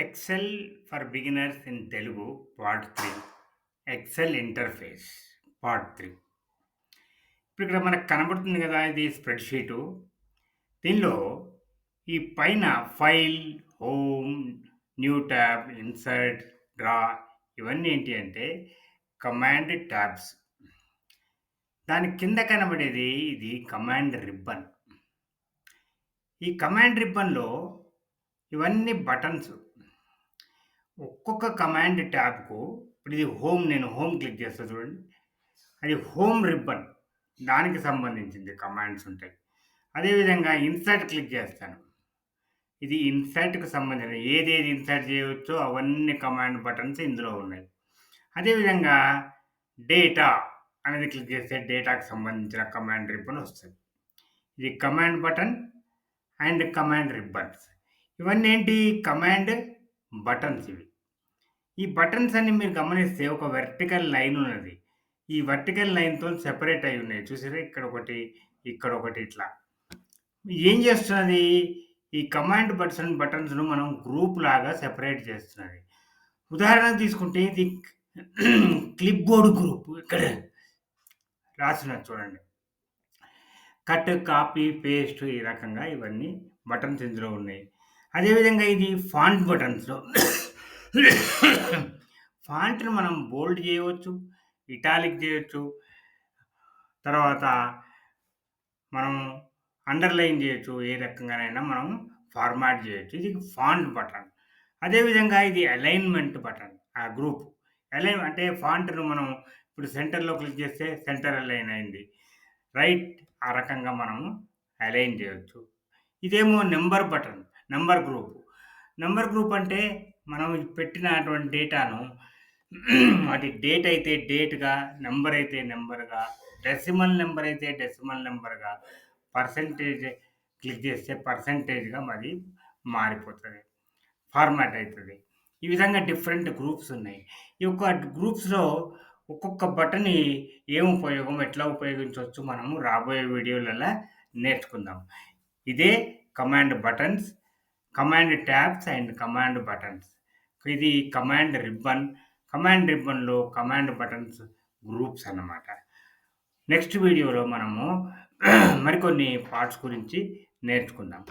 Excel for beginners in Telugu part three Excel interface part three ఇప్పుడు ఇక్కడ మనకు కనబడుతుంది కదా ఇది స్ప్రెడ్ షీటు దీనిలో ఈ పైన file home new tab insert draw ఇవన్నీ ఏంటి అంటే కమాండ్ ట్యాబ్స్ దాని కింద కనబడేది ఇది కమాండ్ రిబ్బన్ ఈ కమాండ్ రిబ్బన్లో ఇవన్నీ బటన్స్ ఒక్కొక్క కమాండ్ ట్యాబ్కు ఇప్పుడు ఇది హోమ్ నేను హోమ్ క్లిక్ చేస్తాను చూడండి. అది హోమ్ రిబ్బన్ దానికి సంబంధించింది కమాండ్స్ ఉంటాయి. అదేవిధంగా ఇన్సర్ట్ క్లిక్ చేస్తాను. ఇది ఇన్సర్ట్కి సంబంధించిన ఏదేది ఇన్సర్ట్ చేయవచ్చో అవన్నీ కమాండ్ బటన్స్ ఇందులో ఉన్నాయి. అదేవిధంగా డేటా అనేది క్లిక్ చేస్తే డేటాకి సంబంధించిన కమాండ్ రిబ్బన్ వస్తుంది. ఇది command button and command ribbons ఇవన్నీ ఏంటి? కమాండ్ బటన్స్ ఇవి. ఈ బటన్స్ అన్ని మీరు గమనిస్తే ఒక వెర్టికల్ లైన్ ఉన్నది. ఈ వర్టికల్ లైన్తో సెపరేట్ అయి ఉన్నాయి. చూసారా ఇక్కడ ఒకటి ఇక్కడ ఒకటి ఇట్లా. ఏం చేస్తున్నది? ఈ కమాండ్ బటన్ బటన్స్ను మనం గ్రూప్ లాగా సెపరేట్ చేస్తున్నది. ఉదాహరణకు తీసుకుంటే ఇది క్లిప్ బోర్డ్ గ్రూప్. ఇక్కడ రాసినది చూడండి. కట్ కాపీ పేస్ట్ ఈ రకంగా ఇవన్నీ బటన్స్ ఇందులో ఉన్నాయి. అదేవిధంగా ఇది ఫాంట్ బటన్స్లో ఫాంట్ని మనం బోల్డ్ చేయవచ్చు ఇటాలిక్ చేయొచ్చు. తర్వాత మనం అండర్లైన్ చేయొచ్చు ఏ రకంగానైనా మనం ఫార్మాట్ చేయొచ్చు. ఇది ఫాంట్ బటన్. అదేవిధంగా ఇది అలైన్మెంట్ బటన్ ఆ గ్రూప్. అలైన్ అంటే ఫాంట్ను మనం ఇప్పుడు సెంటర్లో క్లిక్ చేస్తే సెంటర్ అలైన్ అయింది. రైట్ ఆ రకంగా మనము అలైన్ చేయొచ్చు. ఇదేమో number button number group. Number group అంటే మనం పెట్టినటువంటి డేటాను వాటి డేట్ అయితే డేట్గా నెంబర్ అయితే నెంబర్గా డెసిమల్ నెంబర్ అయితే డెసిమల్ నెంబర్గా పర్సంటేజ్ క్లిక్ చేస్తే పర్సంటేజ్గా మరి మారిపోతుంది ఫార్మాట్ అవుతుంది ఈ విధంగా డిఫరెంట్ గ్రూప్స్ ఉన్నాయి. ఈ యొక్క గ్రూప్స్లో ఒక్కొక్క బటన్ని ఏం ఉపయోగం ఎట్లా ఉపయోగించవచ్చు మనము రాబోయే వీడియోలలో నేర్చుకుందాం. ఇదే command buttons command tabs and command buttons. ఇది కమాండ్ రిబ్బన్. కమాండ్ రిబ్బన్లో కమాండ్ బటన్స్ గ్రూప్స్ అన్నమాట. నెక్స్ట్ వీడియోలో మనము మరికొన్ని పార్ట్స్ గురించి నేర్చుకుందాం.